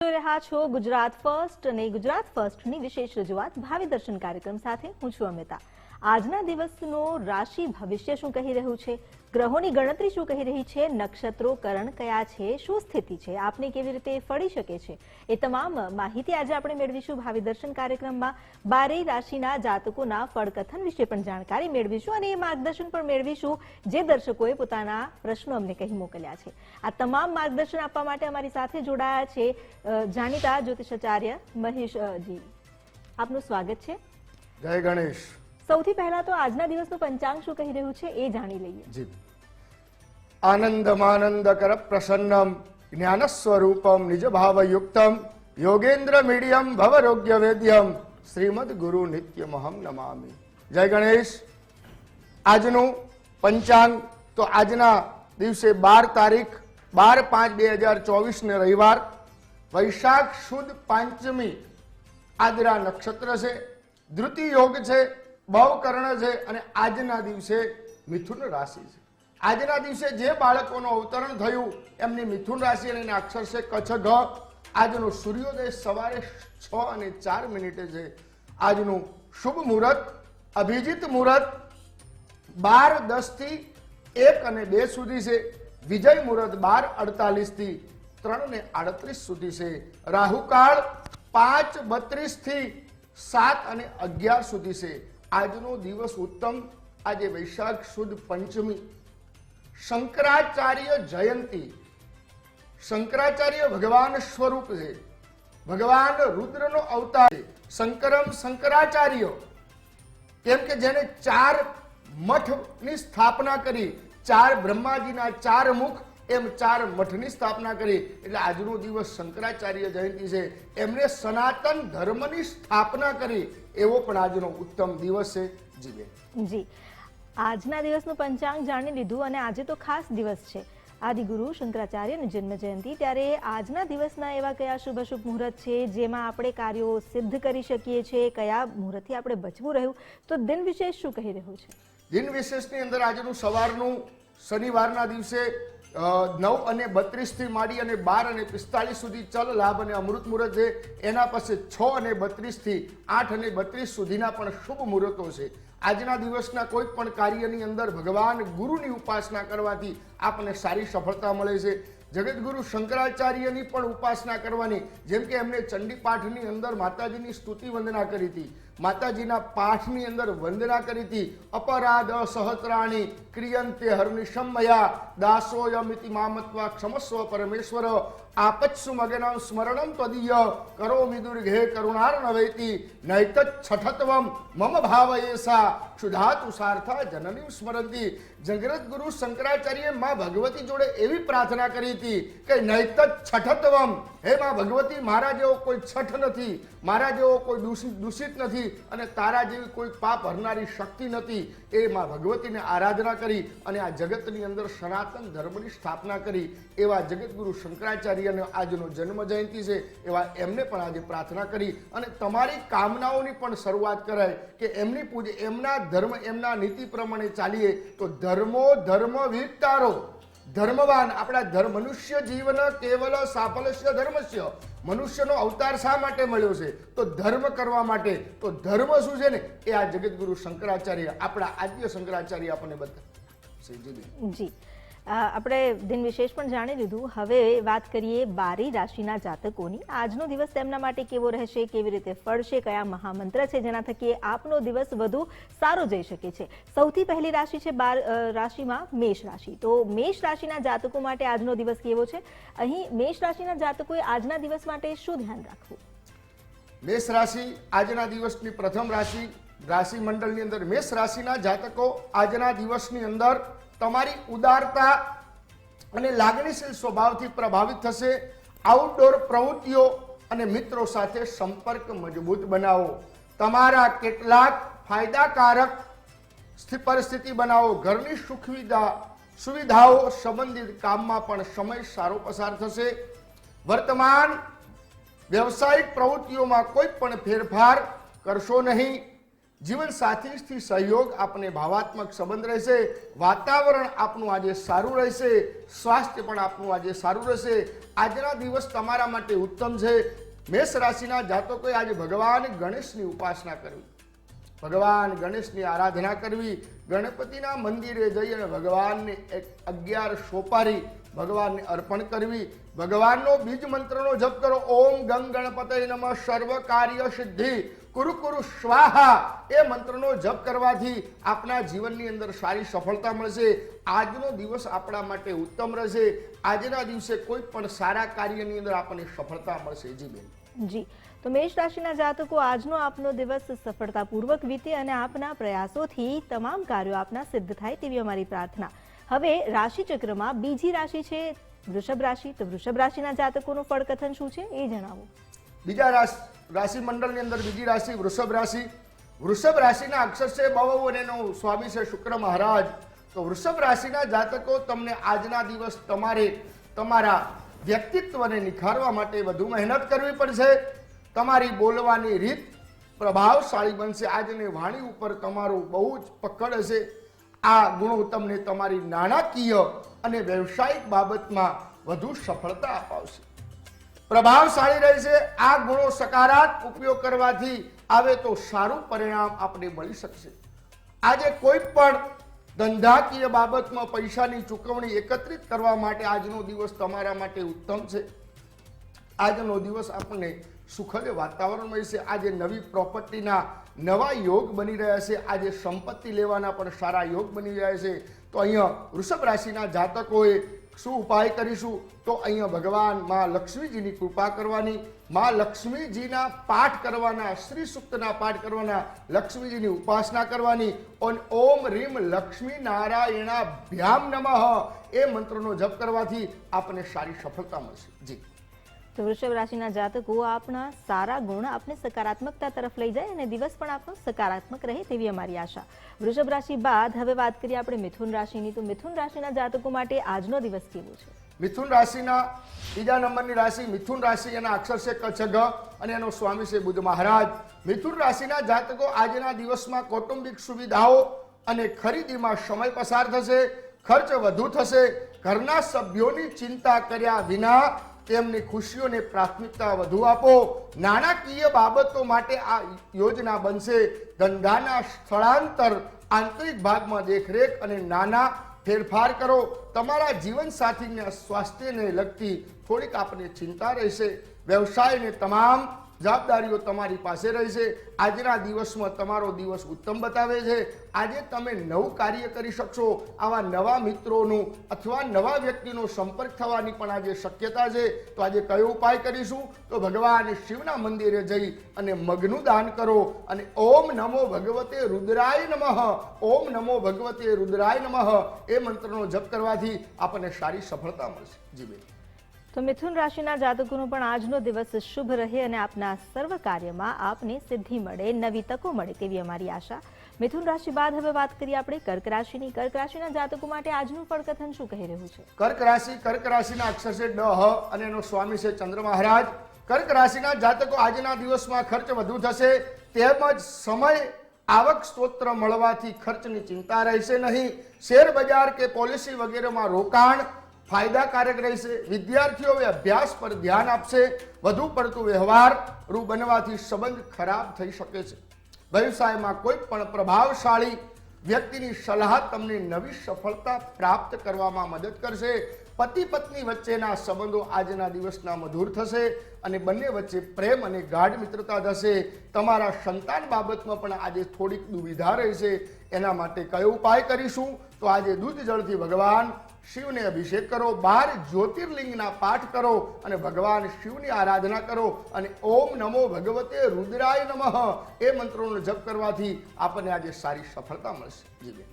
રહ્યા છો ગુજરાત ફર્સ્ટ અને ગુજરાત ફર્સ્ટની વિશેષ રજૂઆત ભાવિ દર્શન કાર્યક્રમ સાથે હું છું અમિતા. આજના દિવસનો રાશિ ભવિષ્ય શું કહી રહ્યું છે? ગ્રહોની ગણતરી શું કહી રહી છે? નક્ષત્રો કરણ કયા છે? શું સ્થિતિ છે? આપને કેવી રીતે ફળી શકે છે? એ તમામ માહિતી આજે આપણે મેળવીશું ભાવિ દર્શન કાર્યક્રમમાં. બારેય રાશિના જાતકોના ફળકથન વિશે પણ જાણકારી મેળવીશું અને એ માર્ગદર્શન પણ મેળવીશું જે દર્શકોએ પોતાના પ્રશ્નો અમને કહી મોકલ્યા છે. આ તમામ માર્ગદર્શન આપવા માટે અમારી સાથે જોડાયા છે જાણીતા જ્યોતિષાચાર્ય મહેશજી. આપનું સ્વાગત છે. જય ગણેશ. સૌથી પહેલા તો આજના દિવસનું પંચાંગ શું કહી રહ્યું છે એ જાણી લઈએ. જી. આનંદમાનંદકર પ્રસન્નમ જ્ઞાન સ્વરૂપમ નિજ ભાવયુક્તમ યોગેન્દ્ર મીડિયમ, ભવરોગ્ય વેદ્યમ, શ્રીમદ ગુરુ નિત્યમહમ નમામી. જય ગણેશ. આજનું પંચાંગ તો આજના દિવસે બાર તારીખ, બાર પાંચ બે હજાર ચોવીસ ને રવિવાર, વૈશાખ સુદ પાંચમી, આદરા નક્ષત્ર છે, ધૃતિ યોગ છે ભવકર્ણ છે અને આજના દિવસે મિથુન રાશિ છે. આજના દિવસે જે બાળકોનું અવતરણ થયું, એમની મિથુન રાશિ અને એના અક્ષર છે કચ્છ ઘ આજનો સૂર્યોદય સવારે છ અને ચાર મિનિટે છે. આજનું શુભ મુહૂર્ત, અભિજીત મુહૂર્ત, બાર દસથી એક અને બે સુધી છે. વિજય મુહૂર્ત બાર અડતાલીસથી ત્રણ ને આડત્રીસ સુધી છે. રાહુકાળ પાંચ બત્રીસથી સાત અને અગિયાર સુધી છે. આજનો દિવસ ઉત્તમ. આજે વૈશાખ સુદ પંચમી. શંકરાચાર્ય જયંતી. શંકરાચાર્ય ભગવાન સ્વરૂપ છે. ભગવાન રુદ્રનો અવતાર છે. શંકરમ શંકરાચાર્ય. કેમ કે જેને ચાર મઠની સ્થાપના કરી, ચાર બ્રહ્માજીના ચાર મુખ એમ ચાર મઠની સ્થાપના કરી. એટલે આજનો દિવસ શંકરાચાર્ય જયંતિ છે. એમણે સનાતન ધર્મની સ્થાપના કરી. એવો પણ આજનો ઉત્તમ દિવસ છે. જીવે. જી. આજના દિવસનું પંચાંગ જાણી લીધું અને આજે તો ખાસ દિવસ છે. આદિગુરુ શંકરાચાર્યની જન્મ જયંતિ ત્યારે આજના દિવસના એવા કયા શુભ શુભ મુહૂર્ત છે? જેમાં આપણે કાર્યો સિદ્ધ કરી શકીએ છીએ? કયા મુહૂર્તથી આપણે બચવું રહ્યું? તો દિન વિશેષ શું કહી રહ્યું છે? દિન વિશેષની અંદર આજનું સવારનું શનિવારના દિવસે નવ અને બત્રીસથી માંડી અને બાર અને પિસ્તાળીસ સુધી ચલ. લાભ અને અમૃત મુહૂર્ત છે. એના પાસે છ અને બત્રીસથી આઠ અને બત્રીસ સુધીના પણ શુભ મુહૂર્તો છે. આજના દિવસના કોઈ પણ કાર્યની અંદર ભગવાન ગુરુની ઉપાસના કરવાથી આપણને સારી સફળતા મળે છે. જગતગુરુ શંકરાચાર્યની પણ ઉપાસના કરવાની, જેમ કે એમને ચંડીપાઠની અંદર માતાજીની સ્તુતિ વંદના કરી હતી. માતાજીના પાઠની અંદર વંદના કરી હતી. અપરાધ સહસ્રાણી ક્રિયંતે હરનિશમયા દાસોયમિતિ મામત્વા ક્ષમસ્વ પરમેશ્વર. આપત્સુ મગનમ સ્મરણમ ત્વદીય. કરો વિદુર્ઘે કરુણાર્ણવૈતિ નૈતત છઠત્વમ, મમ ભાવયેસા ક્ષુધાતુ સાર્થા જનનીમ સ્મરંતી. જગત ગુરુ શંકરાચાર્યમાં ભગવતી જોડે એવી પ્રાર્થના કરી હતી કે નૈતત છઠત્વમ. હે માં ભગવતી, મારા જેવો કોઈ છઠ નથી. મારા જેવો કોઈ દૂષિત દૂષિત નથી અને તારા જેવી કોઈ પાપ હરનારી શક્તિ નથી. એ માં ભગવતીને આરાધના કરી અને આ જગતની અંદર સનાતન ધર્મની સ્થાપના કરી. એવા જગતગુરુ શંકરાચાર્યનો આજનો જન્મ જયંતિ છે. એવા એમને પણ આજે પ્રાર્થના કરી અને તમારી કામનાઓની પણ શરૂઆત કરાય કે એમની પૂજા, એમના ધર્મ, એમના નીતિ પ્રમાણે ચાલીએ. તો ધર્મો ધર્મ વિસ્તારો ધર્મવાન આપણા ધર્મ, મનુષ્ય જીવન કેવલ સાફલસ્ય ધર્મસ્ય. મનુષ્યનો અવતાર શા માટે મળ્યો છે? તો ધર્મ કરવા માટે. તો ધર્મ શું છે ને? એ આ જગતગુરુ શંકરાચાર્ય, આપણા આદ્ય શંકરાચાર્ય આપણને બધા જી. આપણે દિન વિશેષ પણ જાણી લીધું. હવે વાત કરીએ બારી રાશિના જાતકોની. આજનો દિવસ તેમના માટે કેવો રહેશે, કેવી રીતે ફળશે, કયા મહામંત્ર છે જેના થકી આપનો દિવસ વધુ સારો જઈ શકે છે. સૌથી પહેલી રાશિ છે બાર રાશિમાં મેષ રાશિ. તો મેષ રાશિના જાતકો માટે આજનો દિવસ કેવો છે? અહીં મેષ રાશિના જાતકોએ આજના દિવસ માટે શું ધ્યાન રાખવું? મેષ રાશિ આજના દિવસની પ્રથમ રાશિ. રાશિ મંડળની અંદર મેષ રાશિના જાતકો આજના દિવસની અંદર તમારી ઉદારતા અને લાગણીશીલ સ્વભાવથી પ્રભાવિત થશે. આઉટડોર પ્રવૃત્તિઓ અને મિત્રો સાથે સંપર્ક મજબૂત બનાવો. તમારા કેટલાક ફાયદાકારક સ્થિ- પરિસ્થિતિ બનાવો. ઘરની સુખવિધા, સુવિધાઓ સંબંધિત કામમાં પણ સમય સારો પસાર થશે. વર્તમાન વ્યવસાયિક પ્રવૃત્તિઓમાં કોઈ પણ ફેરફાર કરશો નહીં. જીવન સાથીથી સહયોગ આપને ભાવાત્મક સંબંધ રહેશે, વાતાવરણ આપનું આજે સારું રહેશે, સ્વાસ્થ્ય પણ આપનું આજે સારું રહેશે. આજના દિવસ તમારા માટે ઉત્તમ છે. મેષ રાશિના જાતકોએ આજે ભગવાન ગણેશની ઉપાસના કરવી ભગવાન ગણેશની આરાધના કરવી, ગણપતિના મંદિરે જઈ અને ભગવાનને એક અગિયાર સોપારી ભગવાનને અર્પણ કરવી. ભગવાનનો બીજ મંત્રનો જપ કરો. ઓમ ગંગ ગણપતય નમઃ. સર્વ કાર્ય સિદ્ધિ. કુરુ કુરુ સ્વાહા એ મંત્રનો જપ કરવાથી આપણા જીવનની અંદર સારી સફળતા મળશે. આજનો દિવસ આપણા માટે ઉત્તમ રહેશે. આજના દિવસે કોઈ પણ સારા કાર્યની અંદર આપણને સફળતા મળશે. જી બેન. જી. તો મેષ રાશિના જાતકો આજનો આપનો દિવસ સફળતાપૂર્વક વીતે અને આપના પ્રયાસોથી તમામ કાર્યો આપના સિદ્ધ થાય તેવી અમારી પ્રાર્થના. હવે રાશિચક્રમાં બીજી રાશિ છે વૃષભ રાશિ. તો વૃષભ રાશિના જાતકોનું ફળકથન શું છે એ જણાવો. બીજા રાશિ રાશિ મંડળની અંદર બીજી રાશિ વૃષભ રાશિ. વૃષભ રાશિના અક્ષર છે બહુ અને એનો સ્વામી છે શુક્ર મહારાજ. તો વૃષભ રાશિના જાતકો તમને આજના દિવસ તમારે તમારા વ્યક્તિત્વને નિખારવા માટે વધુ મહેનત કરવી પડશે. તમારી બોલવાની રીત પ્રભાવશાળી બનશે. આજની વાણી ઉપર તમારું બહુ જ પકડ હશે. આ ગુણો તમને તમારી નાણાકીય અને વ્યવસાયિક બાબતમાં વધુ સફળતા અપાવશે. પ્રભાવશાળી રહેશે આ ગુણો સકારાત્મક ઉપયોગ કરવાથી આવે તો સારું પરિણામ આપણે મળી શકશે. આજે કોઈ પણ ધંધાકીય બાબતમાં પૈસાની ચૂકવણી એકત્રિત કરવા માટે આજનો દિવસ તમારા માટે ઉત્તમ છે. આજનો દિવસ આપણને સુખદ વાતાવરણ મળશે આજે નવી પ્રોપર્ટીના નવા યોગ બની રહ્યા છે. આજે સંપત્તિ લેવાના પણ સારા યોગ બની રહ્યા છે. તો અહીંયા વૃષભ રાશિના જાતકોએ શું ઉપાય કરીશું? તો અહીંયા ભગવાનમાં લક્ષ્મીજીની કૃપા કરવાની, માં લક્ષ્મીજીના પાઠ કરવાના શ્રી સૂક્તના પાઠ કરવાના, લક્ષ્મીજીની ઉપાસના કરવાની, ઓન ઓમ રીમ લક્ષ્મી નારાયણા ભ્યામ નમઃ. એ મંત્રનો જપ કરવાથી આપણને સારી સફળતા મળશે. જી. તો વૃષભ રાશિના જાતકો આપના સારા ગુણ આપને સકારાત્મકતા તરફ લઈ જાય અને દિવસ પણ આપનો સકારાત્મક રહે તેવી અમારી આશા. વૃષભ રાશિ બાદ હવે વાત કરીએ આપણે મિથુન રાશિની. તો મિથુન રાશિના જાતકો માટે આજનો દિવસ કેવો છે? મિથુન રાશિના બીજા નંબરની રાશિ મિથુન રાશિ એના અક્ષર છે કચ્છ અને એનો સ્વામી છે બુદ્ધ મહારાજ. મિથુન રાશિના જાતકો આજના દિવસમાં કૌટુંબિક સુવિધાઓ અને ખરીદીમાં સમય પસાર થશે, ખર્ચ વધુ થશે, ઘરના સભ્યોની ચિંતા કર્યા વિના તેમની ખુશીઓને પ્રાથમિકતા વધુ આપો. નાણાકીય બાબતો માટે આ યોજના બનશે. ધંધાના સ્થળાંતર, આંતરિક ભાગમાં દેખરેખ અને નાના ફેરફાર કરો. તમારા જીવનસાથીના સ્વાસ્થ્યને લગતી થોડીક આપને ચિંતા રહેશે. વ્યવસાયને તમામ જવાબદારીઓ તમારી પાસે રહેશે આજના દિવસમાં તમારો દિવસ ઉત્તમ બતાવે છે. આજે તમે નવું કાર્ય કરી શકશો. આવા નવા મિત્રોનું અથવા નવા વ્યક્તિનો સંપર્ક થવાની પણ આજે શક્યતા છે. તો આજે કયો ઉપાય કરીશું? તો ભગવાન શિવના મંદિરે જઈ અને મગનું દાન કરો અને ઓમ નમો ભગવતે રુદ્રાય નમઃ. ઓમ નમો ભગવતે રુદ્રાય નમઃ. એ મંત્રનો જપ કરવાથી આપણને સારી સફળતા મળશે. જી તો મિથુન રાશિના જાતકોનો પણ આજનો દિવસ શુભ રહે અને આપના સર્વ કાર્યમાં આપને સિદ્ધિ મળે, નવી તકો મળે તેવી અમારી આશા. મિથુન રાશિ બાદ હવે વાત કરીએ આપણે કર્ક રાશિની. કર્ક રાશિના જાતકો માટે આજનું ફળકથન શું કહી રહ્યું છે? કર્ક રાશિ, કર્ક રાશિના અક્ષર છે ડ, હ અને એનો સ્વામી છે ચંદ્ર મહારાજ. કર્ક રાશિના જાતકો આજના દિવસમાં ખર્ચ વધુ થશે, તેમજ સમય આવક સ્ત્રોત્ર મળવાથી ખર્ચની ચિંતા રહેશે નહીં. શેર બજાર કે પોલિસી વગેરેમાં રોકાણ ફાયદાકારક રહેશે વિદ્યાર્થીઓ અભ્યાસ પર ધ્યાન આપશે, વધુ પડતું વ્યવહારરૂ બનવાથી સંબંધ ખરાબ થઈ શકે છે. વ્યવસાયમાં કોઈ પણ પ્રભાવશાળી વ્યક્તિની સલાહ તમને નવી સફળતા પ્રાપ્ત કરવામાં મદદ કરશે. પતિ પત્ની વચ્ચેના સંબંધો આજના દિવસના મધુર થશે અને બંને વચ્ચે પ્રેમ અને ગાઢ મિત્રતા થશે તમારા સંતાન બાબતમાં પણ આજે થોડીક દુવિધા રહેશે. એના માટે કયો ઉપાય કરીશું? તો આજે દૂધ જળથી ભગવાન શિવને અભિષેક કરો બાર જ્યોતિર્લિંગના પાઠ કરો અને ભગવાન શિવની આરાધના કરો અને ઓમ નમો ભગવતે રુદ્રાય નમઃ. એ મંત્રોનો જપ કરવાથી આપણને આજે સારી સફળતા મળશે. જીવે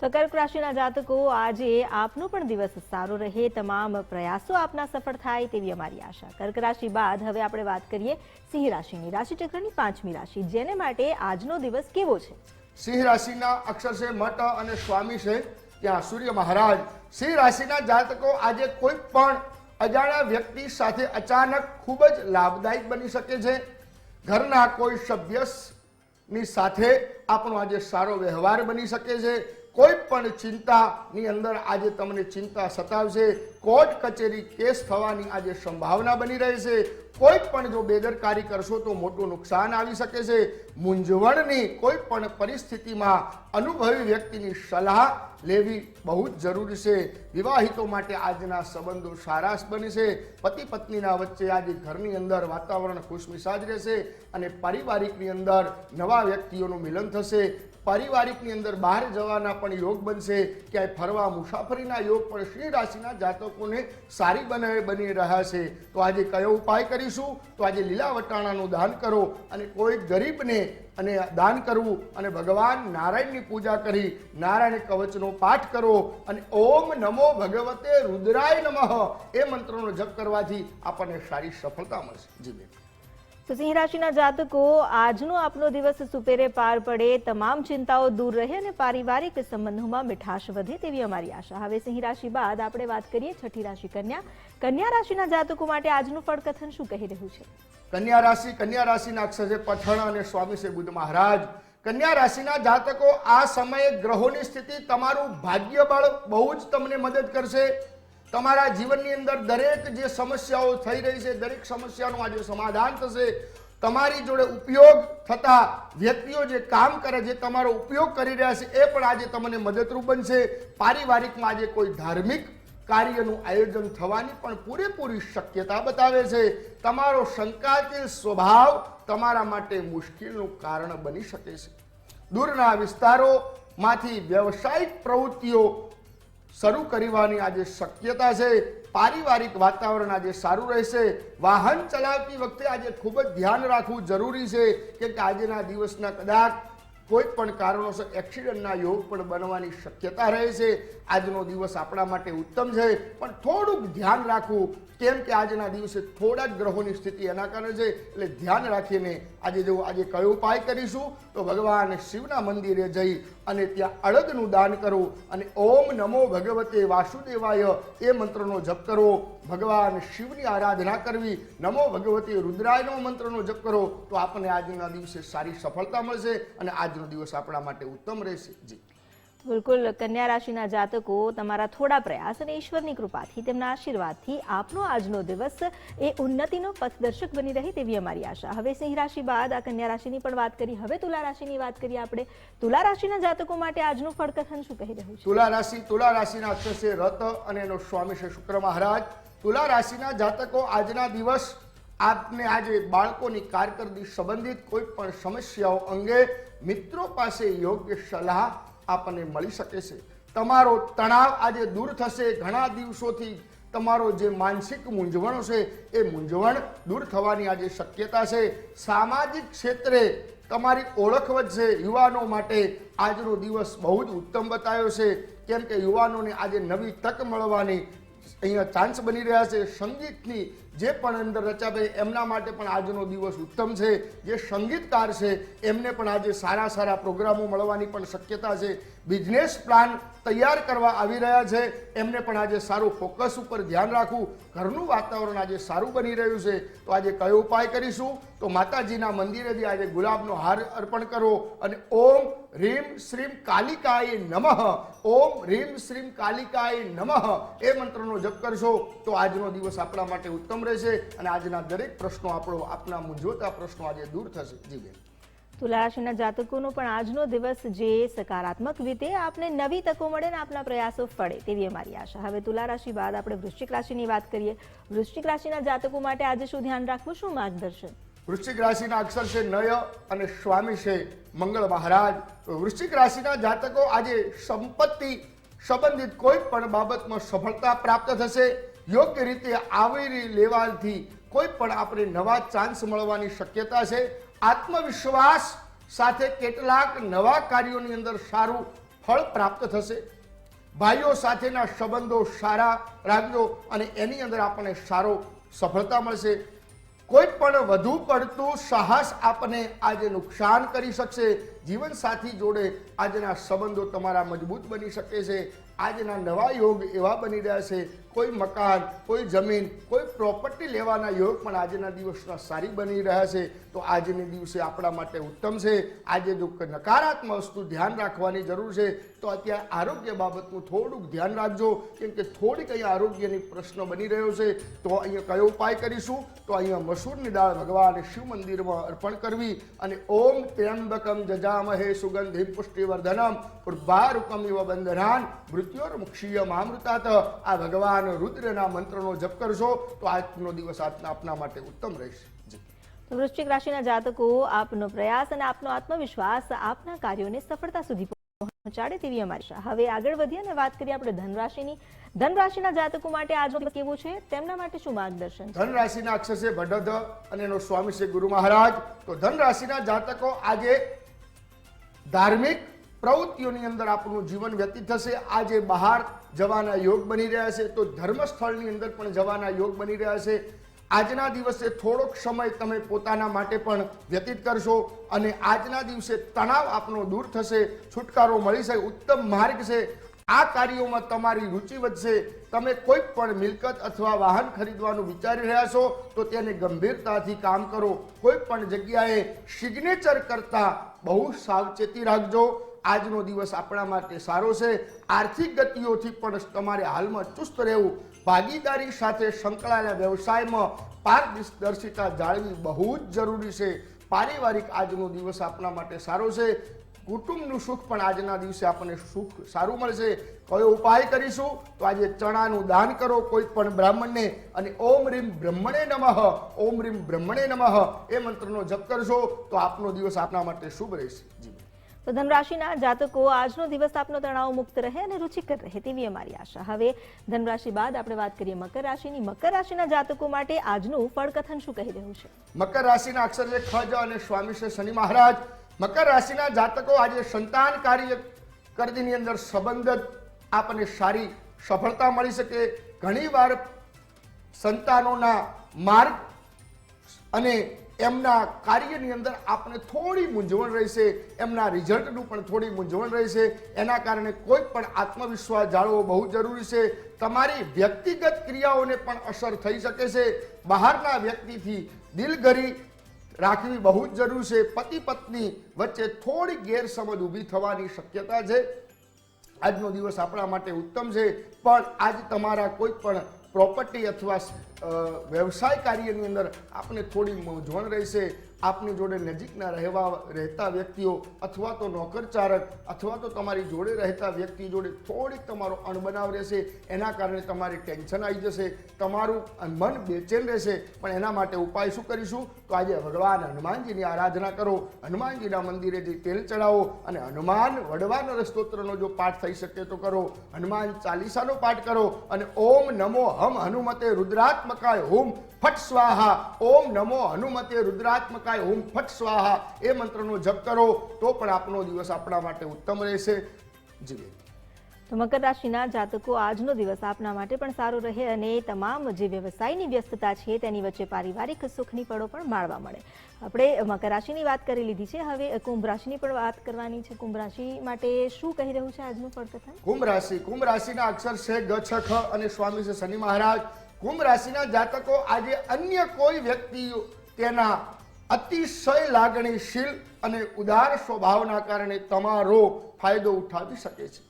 કર્ક રાશિના જાતકો, આજે આપનો પણ દિવસ સારો રહે, તમામ પ્રયાસો આપના સફળ થાય તેવી અમારી આશા. કર્ક રાશિ બાદ હવે આપણે વાત કરીએ સિંહ રાશિની. રાશિચક્રની પાંચમી રાશિ. જેને માટે આજનો દિવસ કેવો છે? સિંહ રાશિના અક્ષર છે મઠ અને સ્વામી છે, ત્યાં સૂર્ય મહારાજ. સિંહ રાશિના જાતકો આજે કોઈ પણ અજાણ્યા વ્યક્તિ સાથે અચાનક ખૂબ જ લાભદાયક બની શકે છે. ઘરના કોઈ સભ્યની સાથે આપણો આજે સારો વ્યવહાર બની શકે છે. કોઈ પણ ચિંતાની અંદર આજે તમને ચિંતા સતાવશે. કોર્ટ કચેરી કેસ થવાની આજે સંભાવના બની રહી છે કોઈ પણ જો બેદરકારી કરશો તો મોટું નુકસાન આવી શકે છે. મૂંઝવણની કોઈ પણ પરિસ્થિતિમાં અનુભવી વ્યક્તિની સલાહ લેવી બહુ જ જરૂરી છે. વિવાહિતો માટે આજના સંબંધો સારાશ બનશે પતિ પત્નીના વચ્ચે આજે ઘરની અંદર વાતાવરણ ખુશમિસાજ રહેશે અને પારિવારિકની અંદર નવા વ્યક્તિઓનું મિલન થશે. પારિવારિકની અંદર બહાર જવાના પણ યોગ બનશે, ક્યાંય ફરવા, મુસાફરીના યોગ પણ સિંહ રાશિના જાતકોને સારી બનાવે બની રહ્યા છે. તો આજે કયો ઉપાય કરીશું? તો આજે લીલા વટાણાનું દાન કરો અને કોઈ ગરીબને અને દાન કરવું અને ભગવાન નારાયણની પૂજા કરી, નારાયણ કવચનો પાઠ કરો અને ઓમ નમો ભગવતે રુદ્રાય નમઃ, એ મંત્રનો જપ કરવાથી આપણને સારી સફળતા મળશે. જી બેન. તો સિંહ રાશિના જાતકો, આજનો આપનો દિવસ સુપેરે પાર પડે, તમામ ચિંતાઓ દૂર રહે અને પારિવારિક સંબંધોમાં મીઠાશ વધે તેવી અમારી આશા. હવે સિંહ રાશિ બાદ આપણે વાત કરીએ છઠ્ઠી રાશિ કન્યા. કન્યા રાશિના જાતકો માટે આજનું ફળકથન શું કહી રહ્યું છે? કન્યા રાશિ, કન્યા રાશિના અક્ષર છે પઠણ અને સ્વામી છે બુદ્ધ મહારાજ. કન્યા રાશિના જાતકો, આ સમયે ગ્રહોની સ્થિતિ તમારું ભાગ્ય બળ બહુ જ તમને મદદ કરશે. તમારા જીવનની અંદર દરેક જે સમસ્યાઓ થઈ રહી છે, દરેક સમસ્યાનું આજે સમાધાન થશે. તમારી જોડે ઉપયોગ થતા વ્યક્તિઓ જે કામ કરે, જે તમારો ઉપયોગ કરી રહ્યા છે, એ પણ આજે તમને મદદરૂપ બનશે. પારિવારિકમાં આજે કોઈ ધાર્મિક કાર્યનું આયોજન થવાની પણ પૂરેપૂરી શક્યતા બતાવે છે. તમારો શંકાશીલ સ્વભાવ તમારા માટે મુશ્કેલનું કારણ બની શકે છે. દૂરના વિસ્તારોમાંથી વ્યવસાયિક પ્રવૃત્તિઓ શરૂ કરવાની આજે શક્યતા છે. પારિવારિક વાતાવરણ આજે સારું રહેશે. વાહન ચલાવતી વખતે આજે ખૂબ જ ધ્યાન રાખવું જરૂરી છે કે આજના દિવસના કદાચ કોઈ પણ કારણોસર એક્સિડન્ટના યોગ પણ બનવાની શક્યતા રહે છે. આજનો દિવસ આપણા માટે ઉત્તમ છે. પણ થોડુંક ધ્યાન રાખવું, કેમ કે આજના દિવસે થોડા જ ગ્રહોની સ્થિતિ એના કારણે છે. એટલે ધ્યાન રાખીને આજે જેવું આજે કયો ઉપાય કરીશું, તો ભગવાન શિવના મંદિરે જઈ અને ત્યાં અડદનું દાન કરવું અને ઓમ નમો ભગવતે વાસુદેવાય એ મંત્રનો જપ કરવો ભગવાન શિવની આરાધના કરવી. નમો ભગવતે રુદ્રાયનો મંત્રનો જપ કરો. તો આપણને આજના દિવસે સારી સફળતા મળશે અને આજનો દિવસ આપણા માટે ઉત્તમ રહેશે. જી. બિલકુલ, કન્યા રાશિના જાતકો તમારા થોડા પ્રયાસ અને ઈશ્વરની કૃપાથી તેમના આશીર્વાદથી આપનો આજનો દિવસ એ ઉન્નતિનો પથદર્શક બની રહે તેવી અમારી આશા. હવે સિંહ રાશિ બાદ આ કન્યા રાશિની પણ વાત કરી. હવે તુલા રાશિની વાત કરીએ આપણે. તુલા રાશિના જાતકો માટે આજનું ફળકથન શું કહી રહ્યું છે? તુલા રાશિ, તુલા રાશિના અક્ષર છે રત અને એનો સ્વામી છે શુક્ર મહારાજ. તુલા રાશિના જાતકો આજના દિવસ આપને આજે બાળકોની કારકર્દી સંબંધિત કોઈ પણ સમસ્યાઓ અંગે મિત્રો પાસે યોગ્ય સલાહ આપણને મળી શકે છે. તમારો તણાવ આજે દૂર થશે. ઘણા દિવસોથી તમારો જે માનસિક મૂંઝવણો છે, એ મૂંઝવણ દૂર થવાની આજે શક્યતા છે. સામાજિક ક્ષેત્રે તમારી ઓળખ વધશે. યુવાનો માટે આજનો દિવસ બહુ જ ઉત્તમ બતાવ્યો છે. કેમ કે યુવાનોને આજે નવી તક મળવાની અહીંયા ચાન્સ બની રહ્યા છે. સંગીતની જે પણ અંદર રચાભાઈ એમના માટે પણ આજનો દિવસ ઉત્તમ છે. જે સંગીતકાર છે, એમને પણ આજે સારા સારા પ્રોગ્રામો મળવાની પણ શક્યતા છે. બિઝનેસ પ્લાન તૈયાર કરવા આવી રહ્યા છે. એમને પણ આજે સારું ફોકસ ઉપર ધ્યાન રાખવું. ઘરનું વાતાવરણ આજે સારું બની રહ્યું છે. તો આજે કયો ઉપાય કરીશું? તો માતાજીના મંદિરેથી આજે ગુલાબનો હાર અર્પણ કરો અને ઓમ રીમ શ્રીમ કાલિકાય નમઃ. ઓમ રીમ શ્રીમ કાલિકાય નમઃ. એ મંત્રનો જપ કરશો તો આજનો દિવસ આપણા માટે ઉત્તમ રહેશે અને આજના દરેક પ્રશ્નો આપણો આપના મૂંઝવતા પ્રશ્નો આજે દૂર થશે. જી બેન. તુલા રાશિના જાતકોનો પણ આજનો દિવસ જે સકારાત્મક રીતે આપને નવી તકો મળે ને આપના પ્રયાસો ફળે તેવી અમારી આશા. હવે તુલા રાશિ બાદ આપણે વૃશ્ચિક રાશિની વાત કરીએ. વૃશ્ચિક રાશિના જાતકો માટે આજે શું ધ્યાન રાખવું શું માર્ગદર્શન? વૃશ્ચિક રાશિના અક્ષર છે નય અને સ્વામી છે મંગળ મહારાજ. વૃશ્ચિક રાશિના જાતકો આજે સંપત્તિ સંબંધિત કોઈ પણ બાબતમાં સફળતા પ્રાપ્ત થશે. યોગ્ય રીતે આવરી લેવાથી કોઈ પણ આપણે નવા ચાન્સ મળવાની શક્યતા છે. આત્મવિશ્વાસ સાથે કેટલાક નવા કાર્યોની અંદર સારું ફળ પ્રાપ્ત થશે. ભાઈઓ સાથેના સંબંધો સારા રાખજો અને એની અંદર આપણને સારો સફળતા મળશે. કોઈ પણ વધુ પડતું સાહસ આપને આજે નુકસાન કરી શકશે. જીવનસાથી જોડે આજના સંબંધો તમારા મજબૂત બની શકે છે. આજના નવા યોગ એવા બની રહ્યા છે કોઈ મકાન, કોઈ જમીન, કોઈ પ્રોપર્ટી લેવાના યોગ પણ આજના દિવસના સારી બની રહ્યા છે. તો આજની દિવસે આપણા માટે ઉત્તમ છે. આજે જો નકારાત્મક વસ્તુ ધ્યાન રાખવાની જરૂર છે તો અત્યારે આરોગ્ય બાબતનું થોડુંક ધ્યાન રાખજો. કેમ કે થોડીક અહીંયા આરોગ્યની પ્રશ્ન બની રહ્યો છે. તો અહીંયા કયો ઉપાય કરીશું? તો અહીંયા મસૂરની દાળ ભગવાન શિવ મંદિરમાં અર્પણ કરવી અને ઓમ ત્ર્યંબકમ જજામહે સુગંધિ પુષ્ટિવર્ધનમ ઉર્ભારુકમ ઇવ બંધનાન મૃત્યોર્મુક્ષીયમ મામૃતાત આ ભગવાન રુદ્રના મંત્રનો જપ કરશો તો આજનો દિવસ આજના આપના માટે ઉત્તમ રહેશે. વૃશ્ચિક રાશિના જાતકો, આપનો પ્રયાસ અને આપનો આત્મવિશ્વાસ આપના કાર્યોને સફળતા સુધી પહોંચાડે તેવી અમારી હવે આગળ વધીએ અને વાત કરીએ આપણે ધન રાશિની ધન રાશિના જાતકો માટે આજનો કેવો છે? તેમના માટે શું માર્ગદર્શન ધનરાશિના ધન રાશિના અક્ષર છે ભડદ અને એનો સ્વામી છે ગુરુ મહારાજ. તો ધન રાશિના જાતકો આજે ધાર્મિક પ્રવૃત્તિઓની અંદર આપણું જીવન વ્યતીત થશે. આજે બહાર જવાના યોગ બની રહ્યા છે. તો ધર્મસ્થળની અંદર પણ જવાના યોગ બની રહ્યા છે. આજના દિવસે થોડોક સમય તમે પોતાના માટે પણ વ્યતીત કરશો અને આજના દિવસે તણાવ આપનો દૂર થશે, છુટકારો મળી શકે, ઉત્તમ માર્ગ છે. આ કાર્યોમાં તમારી રુચિ વધશે. તમે કોઈ પણ મિલકત અથવા વાહન ખરીદવાનું વિચારી રહ્યા છો, તો તેને ગંભીરતાથી કામ કરો. કોઈ પણ જગ્યાએ સિગ્નેચર કરતા બહુ સાવચેતી રાખજો. આજનો દિવસ આપણા માટે સારો છે. આર્થિક ગતિઓથી પણ તમારે હાલમાં ચુસ્ત રહેવું. ભાગીદારી સાથે સંકળાયેલા વ્યવસાયમાં પારદર્શિતા જાળવી બહુ જ જરૂરી છે. પારિવારિક આજનો દિવસ આપણા માટે સારો છે. કુટુંબનું સુખ પણ આજના દિવસે આપણને સુખ સારું મળશે. કયો ઉપાય કરીશું? તો આજે ચણાનું દાન કરો કોઈ પણ બ્રાહ્મણને અને ઓમ રીમ બ્રહ્મણે નમઃ, ઓમ રીમ બ્રહ્મણે નમઃ એ મંત્રનો જપ કરશો તો આપનો દિવસ આપના માટે શુભ રહેશે. જી. તો ધન રાશિના જાતકો આજનો દિવસ આપનો તણાવ મુક્ત રહે અને રુચિકર રહે તેવી અમારી આશા. હવે ધન રાશિ બાદ આપણે વાત કરીએ મકર રાશિની. મકર રાશિના જાતકો માટે આજનું ફળકથન શું કહી રહ્યું છે? મકર રાશિના અક્ષર છે ખજ અને સ્વામી છે શનિ મહારાજ. મકર રાશિના જાતકો આજે સંતાન કાર્ય કરદીની અંદર સંબંધ આપણને સારી સફળતા મળી શકે. ઘણીવાર સંતાનોના માર્ગ અને એમના કાર્યની અંદર આપણે થોડી મૂંઝવણ રહેશે, એમના રિઝલ્ટનું પણ થોડી મૂંઝવણ રહેશે. એના કારણે કોઈ પણ આત્મવિશ્વાસ જાળવવો બહુ જરૂરી છે. તમારી વ્યક્તિગત ક્રિયાઓને પણ અસર થઈ શકે છે. બહારના વ્યક્તિથી દિલગરી રાખવી બહુ જ જરૂર છે. પતિ પત્ની વચ્ચે થોડી ગેરસમજ ઊભી થવાની શક્યતા છે. આજનો દિવસ આપણા માટે ઉત્તમ છે. પણ આજ તમારા કોઈ પણ પ્રોપર્ટી અથવા વ્યવસાય કાર્યની અંદર આપણે થોડી મૂંઝવણ રહેશે. આપની જોડે નજીકના રહેવા રહેતા વ્યક્તિઓ અથવા તો નોકરચારક અથવા તો તમારી જોડે રહેતા વ્યક્તિ જોડે થોડીક તમારો અણબનાવ રહેશે, એના કારણે તમારી ટેન્શન આવી જશે, તમારું મન બેચેન રહેશે. પણ એના માટે ઉપાય શું કરીશું? તો આજે ભગવાન હનુમાનજીની આરાધના કરો, હનુમાનજીના મંદિરે જઈ તેલ ચડાવો અને હનુમાન વડવાનર સ્તોત્રનો જો પાઠ થઈ શકે તો કરો. હનુમાન ચાલીસાનો પાઠ કરો અને ઓમ નમો હમ હનુમતે રુદ્રાત્મકાય હોમ ફટ સ્વાહા. ઓમ નમો હનુમતે રુદ્રાત્મકાય ઓમ ફટ સ્વાહા એ મંત્રનો જપ કરો તો પણ આપનો દિવસ આપણા માટે ઉત્તમ રહેશે. જી તો મકર રાશિના જાતકો આજનો દિવસ આપના માટે પણ સારો રહે અને તમામ જે વ્યવસાયની વ્યસ્તતા છે તેની વચ્ચે પારિવારિક સુખની પળો પણ માણવા મળે. આપણે મકર રાશિની વાત કરી લીધી છે હવે કુંભ રાશિની પણ વાત કરવાની છે. કુંભ રાશિ માટે શું કહી રહ્યું છે આજનું ફળકથન કુંભ રાશિ કુંભ રાશિના અક્ષર છે ગ છ ખ અને સ્વામી છે શનિ મહારાજ. કુંભ રાશિના જાતકો આજે અન્ય કોઈ વ્યક્તિ તેના અતિશય લાગણીશીલ અને ઉદાર સ્વભાવના કારણે તમારો ફાયદો ઉઠાવી શકે છે.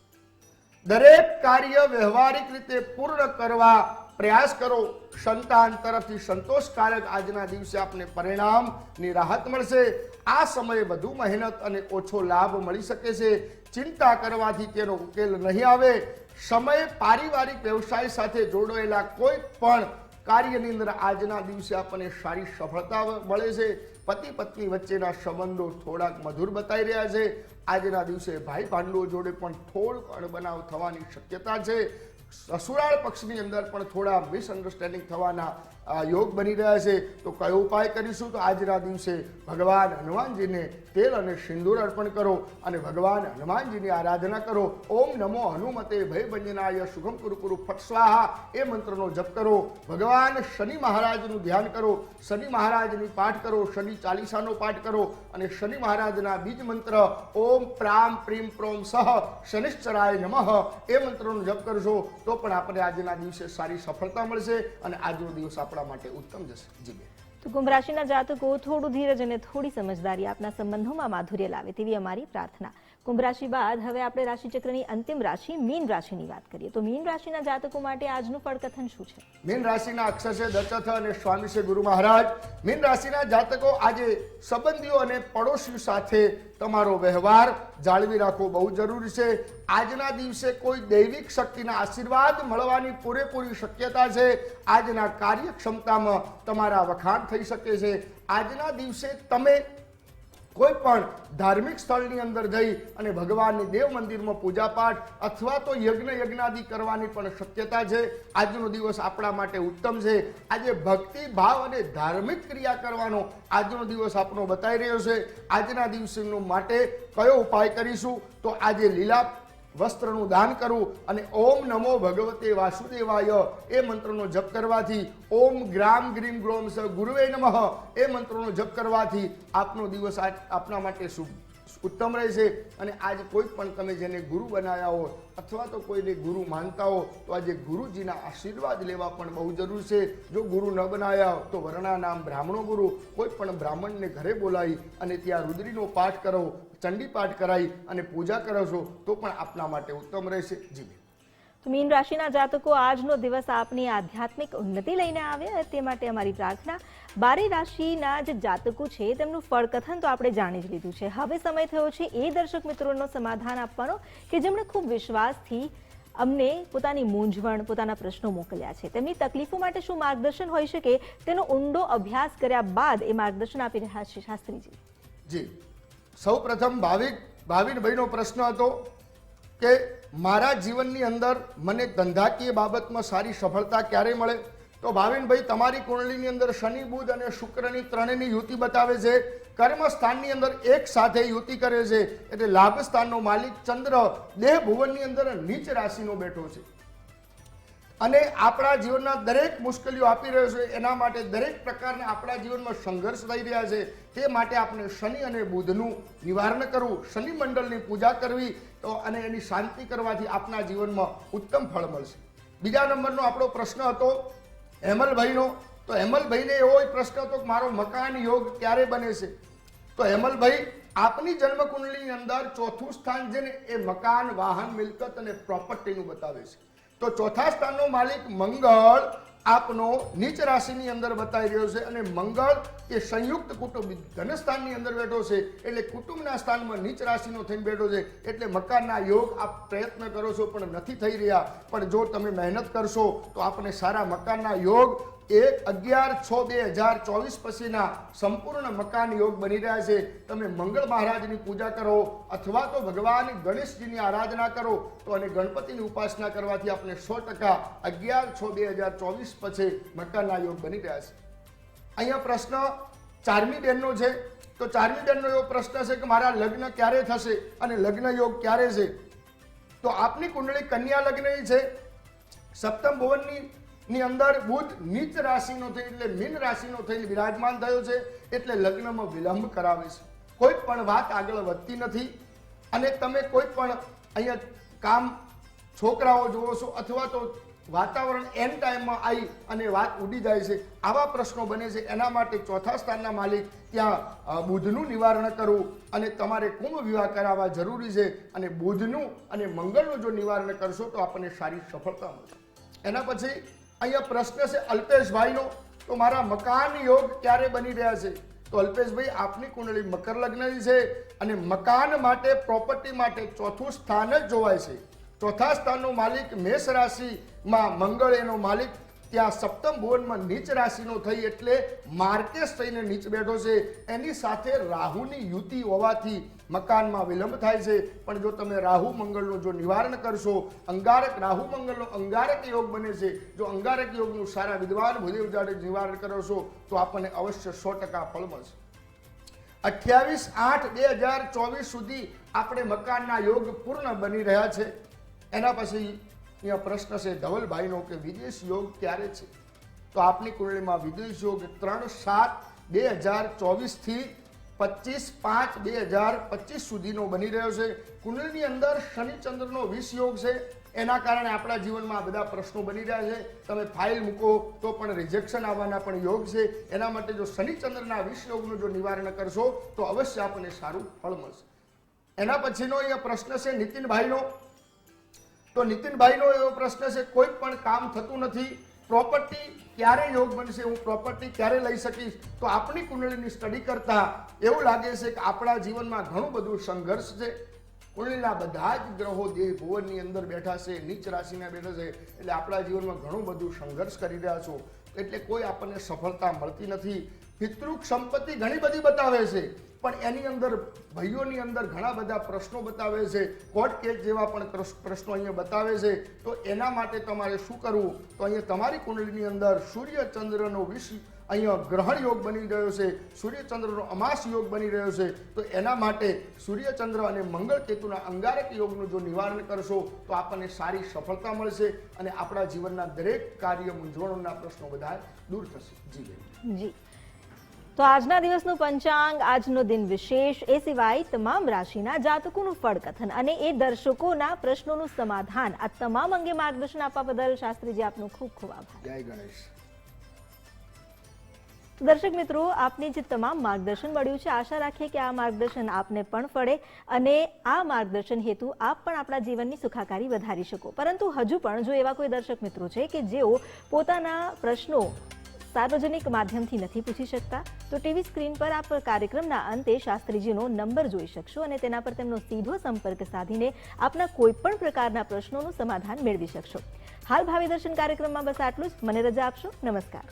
દરેક કાર્ય વ્યવહારિક રીતે પૂર્ણ કરવા પ્રયાસ કરો. સંતાન તરફથી સંતોષકારક આજના દિવસે આપને પરિણામની રાહત મળશે. આ સમયે વધુ મહેનત અને ઓછો લાભ મળી શકે છે. ચિંતા કરવાથી તેનો ઉકેલ નહીં આવે. સમય પારિવારિક વ્યવસાય સાથે જોડાયેલા કોઈ પણ કાર્યની અંદર આજના દિવસે આપણને સારી સફળતા મળે છે. પતિ પત્ની વચ્ચેના સંબંધો થોડાક મધુર બતાવી રહ્યા છે. આજના દિવસે ભાઈ ભાંડુઓ જોડે પણ થોડો અણબનાવ થવાની શક્યતા છે. સસુરાળ પક્ષની અંદર પણ થોડા મિસઅન્ડરસ્ટેન્ડિંગ થવાના યોગ બની રહ્યા છે. તો કયો ઉપાય કરીશું? તો આજના દિવસે ભગવાન હનુમાનજીને તેલ અને સિંદૂર અર્પણ કરો અને ભગવાન હનુમાનજીની આરાધના કરો. ઓમ નમો હનુમતે ભયભંજનાય સુગમ કુરુ કુરુ ફટ સ્વાહા. એ મંત્રનો જપ કરો. ભગવાન શનિ મહારાજનું ધ્યાન કરો. શનિ મહારાજની પાઠ કરો. શનિ ચાલીસાનો પાઠ કરો. અને શનિ મહારાજના બીજ મંત્ર ઓમ પ્રામ પ્રીમ પ્રોમ સહ શનિશ્ચરાય નમઃ. એ મંત્રનો જપ કરશો તો પણ આપણે આજના દિવસે સારી સફળતા મળશે અને આજનો દિવસ આપણા માટે ઉત્તમ જશે. જીવે તો કુંભ રાશિના જાતકો થોડું ધીરજ અને થોડી સમજદારી આપના સંબંધોમાં માધુર્ય લાવે તેવી અમારી પ્રાર્થના. કુંભ રાશિ બાદ હવે આપણે રાશિચક્રની અંતિમ રાશિ મીન રાશિની વાત કરીએ. તો મીન રાશિના જાતકો માટે આજનું ફળકથન શું છે? મીન રાશિના અક્ષર છે દશરથ અને સ્વામી છે ગુરુ મહારાજ. મીન રાશિના જાતકો આજે સંબંધીઓ અને પડોશીઓ સાથે તમારો વ્યવહાર જાળવી રાખવો બહુ જરૂરી છે. આજના દિવસે કોઈ દૈવિક શક્તિના આશીર્વાદ મળવાની પૂરેપૂરી શક્યતા છે. આજના કાર્યક્ષમતામાં તમારા વખાણ થઈ શકે છે. આજના દિવસે તમે કોઈ પણ ધાર્મિક સ્થળની અંદર જઈ અને ભગવાનની દેવ મંદિરમાં પૂજાપાઠ અથવા તો યજ્ઞ યજ્ઞાદિ કરવાની પણ શક્યતા છે. આજનો દિવસ આપણા માટે ઉત્તમ છે. આજે ભક્તિ, ભાવ અને ધાર્મિક ક્રિયા કરવાનો આજનો દિવસ આપણો બતાવી રહ્યો છે. આજના દિવસનો માટે કયો ઉપાય કરીશું? તો આજે લીલા વસ્ત્રનું દાન કરવું અને ઓમ નમો ભગવતે વાસુદેવાય એ મંત્રનો જપ કરવાથી, ઓમ ગ્રામ ગ્રીમ ગ્રોમ સ ગુરુવે નમઃ એ મંત્રનો જપ કરવાથી આપનો દિવસ આપના માટે શુભ. ઉત્તમ રહેશે અને આજ કોઈ પણ તમે જેને ગુરુ બનાવ્યા હો, અથવા તો કોઈને ગુરુ માનતા હો, તો આજે ગુરુજીના આશીર્વાદ લેવા પણ બહુ જરૂર છે. જો ગુરુ ન બનાવ્યા તો વર્ણા નામ બ્રાહ્મણો ગુરુ. કોઈ પણ બ્રાહ્મણને ઘરે બોલાવી અને ત્યાં રુદ્રીનો પાઠ કરો, ચંડી પાઠ કરાવી અને પૂજા કરો છો, તો પણ આપના માટે ઉત્તમ રહેશે. જી બેન. તો મીન રાશિના જાતકો આજનો દિવસ આપની આધ્યાત્મિક ઉન્નતિ લઈને આવે તે માટે અમારી પ્રાર્થના, બારે રાશિના જે જાતકો છે તેમનું ફળકથન તો આપણે જાણી જ લીધું છે. હવે સમય થયો છે એ દર્શક મિત્રોનો સમાધાન આપવાનો કે જેમણે ખૂબ વિશ્વાસથી અમને પોતાની મૂંઝવણ, પોતાના પ્રશ્નો મોકલ્યા છે. તેમની તકલીફો માટે શું માર્ગદર્શન હોઈ શકે તેનો ઊંડો અભ્યાસ કર્યા બાદ એ માર્ગદર્શન આપી રહ્યા છે શાસ્ત્રીજી. જી. સૌ પ્રથમ ભાવિક ભાવિનભાઈનો પ્રશ્ન હતો કે મારા જીવનની અંદર મને ધંધાકીય બાબતમાં સારી સફળતા ક્યારે મળે? તો ભાવિનભાઈ, તમારી કુંડલીની અંદર શનિ, બુધ અને શુક્રની ત્રણેયની યુતિ બતાવે છે. કર્મ સ્થાનની અંદર એક સાથે યુતિ કરે છે. એટલે લાભ સ્થાનનો માલિક ચંદ્ર દેહ ભુવનની અંદર નીચ રાશિનો બેઠો છે. અને આપણા જીવનના દરેક મુશ્કેલીઓ આપી રહ્યો છે, એના માટે દરેક પ્રકારના આપણા જીવનમાં સંઘર્ષ થઈ રહ્યા છે, તે માટે આપણે શનિ અને બુધનું નિવારણ કરવું, શનિ મંડળની પૂજા કરવી, તો અને એની શાંતિ કરવાથી આપણા જીવનમાં ઉત્તમ ફળ મળશે. બીજા નંબરનો આપણો પ્રશ્ન હતો, હેમલભાઈનો. તો હેમલભાઈને એવો પ્રશ્ન હતો કે, મારો મકાન યોગ ક્યારે બને છે? તો હેમલભાઈ, આપની જન્મકુંડલીની અંદર ચોથું સ્થાન છે ને, એ મકાન, વાહન, મિલકત અને પ્રોપર્ટીનું બતાવે છે. તો ચોથા સ્થાનનો માલિક મંગળ આપનો નીચ રાશિની અંદર બતાવી રહ્યો છે અને મંગળ એ સંયુક્ત કુટુંબ, ધનસ્થાનની અંદર બેઠો છે એટલે કુટુંબના સ્થાનમાં નીચ રાશિનો થઈને બેઠો છે એટલે મકાનના યોગ આપ પ્રયત્ન કરો છો પણ નથી થઈ રહ્યા. પણ જો તમે મહેનત કરશો તો આપણે સારા મકાનના યોગ એક અગિયાર છ બે હજાર ચોવીસ પછીના સંપૂર્ણ મકાન યોગ બની રહ્યા છે. તમે મંગળ મહારાજની પૂજા કરો અથવા તો ભગવાન ગણેશજીની આરાધના કરો તો અને ગણપતિની ઉપાસના કરવાથી આપણે સો ટકા અગિયાર છ બે હજાર ચોવીસ પછી મકાનના યોગ બની રહ્યા છે. અહીંયા પ્રશ્ન ચારમી બેનનો છે. તો ચારમી બેનનો એવો પ્રશ્ન છે કે મારા લગ્ન ક્યારે થશે અને લગ્ન યોગ ક્યારે છે? તો આપની કુંડળી કન્યા લગ્નની છે. સપ્તમ ભુવનની ની અંદર બુધ નીચ રાશિનો થઈ એટલે મીન રાશિનો થઈને વિરાજમાન થયો છે, એટલે લગ્નમાં વિલંબ કરાવે છે. કોઈ પણ વાત આગળ વધતી નથી અને તમે કોઈ પણ અહીંયા કામ છોકરાઓ જુઓ છો અથવા તો વાતાવરણ એન ટાઈમમાં આવી અને વાત ઉડી જાય છે, આવા પ્રશ્નો બને છે, એના માટે ચોથા સ્થાનના માલિક ત્યાં બુધનું નિવારણ કરવું અને તમારે કુંભ વિવાહ કરાવવા જરૂરી છે અને બુધનું અને મંગળનું જો નિવારણ કરશો તો આપણને સારી સફળતા મળશે. એના પછી અહીંયા પ્રશ્ન છે અલ્પેશભાઈનો. તો મારા મકાન યોગ ક્યારે બની રહ્યા છે? તો અલ્પેશભાઈ, આપની કુંડળી મકર લગ્નની છે અને મકાન માટે પ્રોપર્ટી માટે ચોથું સ્થાન જ જોવાય છે. ચોથા સ્થાનનો માલિક મેષ રાશિમાં મંગળ એનો માલિક ત્યાં સપ્તમ ભુવનમાં નીચ રાશિનો થઈ એટલે માર્કેશ થઈને નીચ બેઠો છે. એની સાથે રાહુની યુતિ હોવાથી મકાનમાં વિલંબ થાય છે. પણ જો તમે રાહુ મંગળનું જો નિવારણ કરશો, અંગારક રાહુ મંગળનો અંગારક યોગ બને છે. જો અંગારક યોગનું સારા વિદ્વાન ભૂદેવ જાડે નિવારણ કરશો તો આપણને અવશ્ય સો ટકા ફળ મળશે. અઠ્યાવીસ આઠ બે હજાર ચોવીસ સુધી આપણે મકાનના યોગ પૂર્ણ બની રહ્યા છે. એના પછી અહીંયા પ્રશ્ન છે, ધવલભાઈનો કે વિદેશ યોગ ક્યારે છે? તો આપની કુંડળીમાં વિદેશ યોગ ત્રણ સાત બે હજાર ચોવીસથી પચીસ પાંચ બે હજાર પચીસ સુધીનો બની રહ્યો છે. કુંડળીની અંદર શનિચંદ્રનો વિષ યોગ છે. એના કારણે આપણા જીવનમાં બધા પ્રશ્નો બની રહ્યા છે. તમે ફાઇલ મૂકો તો પણ રિજેક્શન આવવાના પણ યોગ છે. એના માટે જો શનિચંદ્રના વિષ યોગનું જો નિવારણ કરશો તો અવશ્ય આપણને સારું ફળ મળશે. એના પછીનો અહીંયા પ્રશ્ન છે, નીતિનભાઈનો. તો નીતિનભાઈનો એવો પ્રશ્ન છે, કોઈ પણ કામ થતું નથી પ્રોપર્ટી ક્યારે યોગ બનશે, હું પ્રોપર્ટી ક્યારે લઈ શકીશ? તો આપણી કુંડળીની સ્ટડી કરતા એવું લાગે છે કે આપણા જીવનમાં ઘણું બધું સંઘર્ષ છે. કુંડળીના બધા જ ગ્રહો દેહ ભુવનની અંદર બેઠા છે, નીચ રાશિના બેઠા છે, એટલે આપણા જીવનમાં ઘણું બધું સંઘર્ષ કરી રહ્યા છો. એટલે કોઈ આપણને સફળતા મળતી નથી. પિતૃક સંપત્તિ ઘણી બધી બતાવે છે. પણ એની અંદર ભાઈઓની અંદર ઘણા બધા પ્રશ્નો બતાવે છે કોર્ટ કેસ જેવા પણ પ્રશ્નો અહીંયા બતાવે છે. તો એના માટે તમારે શું કરવું? તો અહીંયા તમારી કુંડળીની અંદર સૂર્ય ચંદ્રનો વિષ અહીંયા ગ્રહણ યોગ બની રહ્યો છે, સૂર્યચંદ્રનો અમાસ યોગ બની રહ્યો છે. તો એના માટે સૂર્યચંદ્ર અને મંગળ કેતુના અંગારક યોગનું જો નિવારણ કરશો, તો આપણને સારી સફળતા મળશે અને આપણા જીવનના દરેક કાર્ય મૂંઝવણોના પ્રશ્નો બધા દૂર થશે. જી જી. તો આજના દિવસનું પંચાંગ આજનો દિન વિશેષ એ સિવાય તમામ રાશિના જાતકોનું ફળકથન અને એ દર્શકોના પ્રશ્નોનું સમાધાન. આ તમામ અંગે માર્ગદર્શન આપવા બદલ શાસ્ત્રીજી આપનો ખૂબ ખૂબ આભાર. જય ગણેશ. દર્શક મિત્રો આપને જે તમામ માર્ગદર્શન મળ્યું છે આશા રાખીએ કે આ માર્ગદર્શન આપને પણ ફળે અને આ માર્ગદર્શન હેતુ આપ પણ આપણા જીવનની સુખાકારી વધારી શકો. પરંતુ હજુ પણ જો એવા કોઈ દર્શક મિત્રો છે કે જેઓ પોતાના પ્રશ્નો સાર્વજનિક માધ્યમથી નથી પૂછી શકતા? તો ટીવી સ્ક્રીન પર આપ કાર્યક્રમના અંતે શાસ્ત્રીજીનો નંબર જોઈ શકશો અને તેના પર તેમનો સીધો સંપર્ક સાધીને આપના કોઈપણ પ્રકારના પ્રશ્નોનું સમાધાન મેળવી શકશો. હાલ ભાવિ દર્શન કાર્યક્રમમાં બસ આટલું જ. મને રજા આપશો. નમસ્કાર.